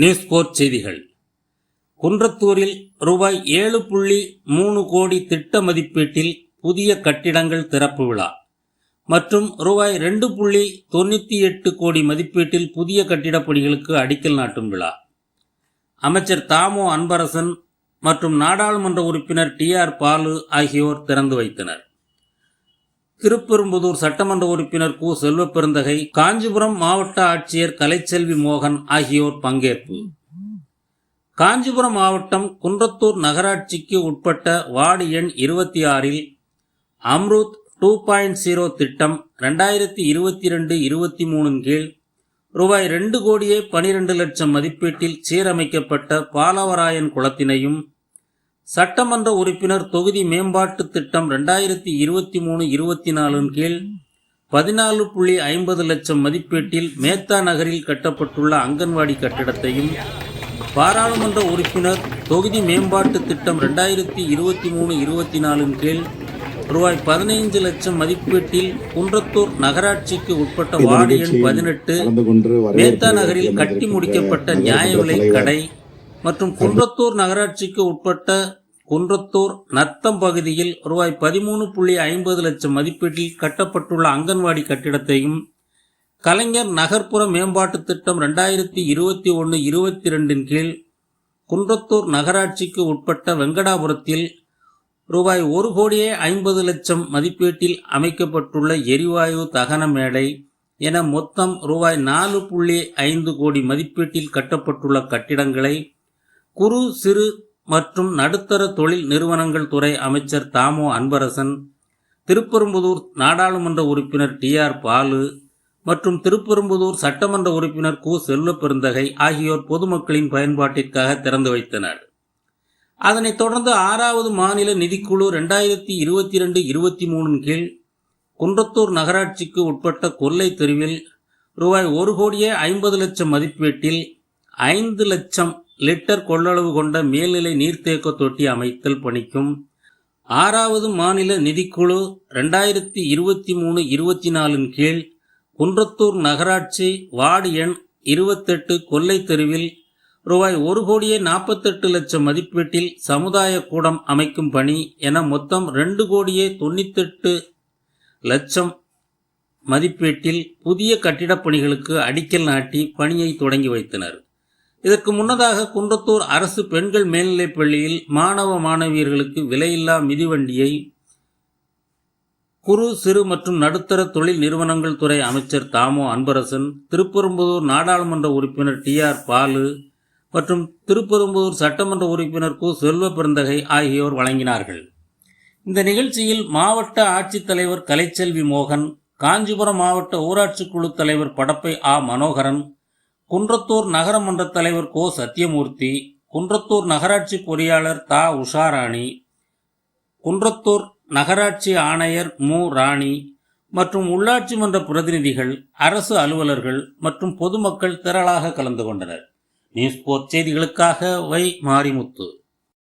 News board செய்திகள். குன்றத்தூரில் ரூபாய் ஏழு புள்ளி மூணு கோடி திட்ட மதிப்பீட்டில் புதிய கட்டிடங்கள் திறப்பு விழா. மற்றும் ரூபாய் ரெண்டு புள்ளி தொண்ணூற்றி எட்டு கோடி மதிப்பீட்டில் புதிய கட்டிடப் பணிகளுக்கு அடிக்கல் நாட்டும் விழா. அமைச்சர் தாமோ அன்பரசன் மற்றும் நாடாளுமன்ற உறுப்பினர் டி ஆர் பாலு ஆகியோர் திறந்து வைத்தனர். திருப்பெரும்புதூர் சட்டமன்ற உறுப்பினர் கு. செல்வப்பெருந்தகை காஞ்சிபுரம் மாவட்ட ஆட்சியர் கலைச்செல்வி மோகன் ஆகியோர் பங்கேற்பு. காஞ்சிபுரம் மாவட்டம் குன்றத்தூர் நகராட்சிக்கு உட்பட்ட வார்டு எண் இருபத்தி ஆறில் அம்ருத் டூ பாயிண்ட் ஜீரோ திட்டம் ரெண்டாயிரத்தி இருபத்தி ரெண்டு இருபத்தி மூணின் கீழ் ரூபாய் ரெண்டு கோடியே பனிரெண்டு லட்சம் மதிப்பீட்டில் சீரமைக்கப்பட்ட பாலவராயன் குளத்தினையும் சட்டமன்ற உறுப்பினர் தொகுதி மேம்பாட்டு திட்டம் ரெண்டாயிரத்தி இருபத்தி மூணு இருபத்தி நாலின் கீழ் பதினாலு புள்ளி ஐம்பது லட்சம் மதிப்பீட்டில் மேத்தா நகரில் கட்டப்பட்டுள்ள அங்கன்வாடி கட்டிடத்தையும் பாராளுமன்ற உறுப்பினர் தொகுதி மேம்பாட்டு திட்டம் ரெண்டாயிரத்தி இருபத்தி மூணு இருபத்தி நாலின் கீழ் ரூபாய் பதினைந்து லட்சம் மதிப்பீட்டில் குன்றத்தூர் நகராட்சிக்கு உட்பட்ட வார்டு எண் பதினெட்டு மேத்தா நகரில் கட்டி முடிக்கப்பட்ட நியாய விலை கடை மற்றும் குன்றத்தூர் நகராட்சிக்கு உட்பட்ட குன்றத்தூர் நத்தம் பகுதியில் ரூபாய் பதிமூணு புள்ளி ஐம்பது லட்சம் மதிப்பீட்டில் கட்டப்பட்டுள்ள அங்கன்வாடி கட்டிடத்தையும் கலைஞர் நகர்ப்புற மேம்பாட்டுத் திட்டம் ரெண்டாயிரத்தி இருபத்தி ஒன்று இருபத்தி ரெண்டின் கீழ் குன்றத்தூர் நகராட்சிக்கு உட்பட்ட வெங்கடாபுரத்தில் ரூபாய் ஒரு கோடியே ஐம்பது லட்சம் மதிப்பீட்டில் அமைக்கப்பட்டுள்ள எரிவாயு தகன மேடை என மொத்தம் ரூபாய் நாலு புள்ளி ஐந்து கோடி மதிப்பீட்டில் கட்டப்பட்டுள்ள கட்டிடங்களை குறு சிறு மற்றும் நடுத்தர தொழில் நிறுவனங்கள் துறை அமைச்சர் தாமோ அன்பரசன் திருப்பெரும்புதூர் நாடாளுமன்ற உறுப்பினர் டி ஆர் பாலு மற்றும் திருப்பெரும்புதூர் சட்டமன்ற உறுப்பினர் கு. செல்வப்பெருந்தகை ஆகியோர் பொதுமக்களின் பயன்பாட்டிற்காக திறந்து வைத்தனர். அதனைத் தொடர்ந்து ஆறாவது மாநில நிதிக்குழு ரெண்டாயிரத்தி இருபத்தி ரெண்டு இருபத்தி மூணின் கீழ் குன்றத்தூர் நகராட்சிக்கு உட்பட்ட கொல்லை தெருவில் ரூபாய் ஒரு கோடியே ஐம்பது லட்சம் மதிப்பீட்டில் ஐந்து லட்சம் லிட்டர் கொள்ளளவு கொண்ட மேல்நிலை நீர்த்தேக்க தொட்டி அமைத்தல் பணிக்கும் ஆறாவது மாநில நிதிக்குழு ரெண்டாயிரத்தி இருபத்தி மூணு இருபத்தி நாலின் கீழ் குன்றத்தூர் நகராட்சி வார்டு எண் இருபத்தெட்டு கொல்லை தெருவில் ரூபாய் ஒரு கோடியே நாற்பத்தெட்டு லட்சம் மதிப்பீட்டில் சமுதாய கூடம் அமைக்கும் பணி என மொத்தம் ரெண்டு கோடியே தொண்ணூத்தெட்டு லட்சம் மதிப்பீட்டில் புதிய கட்டிடப் பணிகளுக்கு அடிக்கல் நாட்டி பணியை தொடங்கி வைத்தனர். இதற்கு முன்னதாக குன்றத்தூர் அரசு பெண்கள் மேல்நிலைப் பள்ளியில் மாணவ மாணவியர்களுக்கு விலையில்லா மிதிவண்டியை குறு சிறு மற்றும் நடுத்தர தொழில் நிறுவனங்கள் துறை அமைச்சர் தாமோ அன்பரசன் திருப்பெரும்புதூர் நாடாளுமன்ற உறுப்பினர் டி ஆர் பாலு மற்றும் திருப்பெரும்புதூர் சட்டமன்ற உறுப்பினர் கு. செல்வ பெருந்தகை ஆகியோர் வழங்கினார்கள். இந்த நிகழ்ச்சியில் மாவட்ட ஆட்சித்தலைவர் கலைச்செல்வி மோகன் காஞ்சிபுரம் மாவட்ட ஊராட்சி குழு தலைவர் படப்பை ஆ. மனோகரன் குன்றத்தூர் நகரமன்ற தலைவர் கோ. சத்யமூர்த்தி குன்றத்தூர் நகராட்சி பொறியாளர் தா. உஷாராணி குன்றத்தூர் நகராட்சி ஆணையர் மு. ராணி மற்றும் உள்ளாட்சி மன்ற பிரதிநிதிகள் அரசு அலுவலர்கள் மற்றும் பொதுமக்கள் திரளாக கலந்து கொண்டனர். நியூஸ் போர்ட் செய்திகளுக்காக வை. மாரிமுத்து.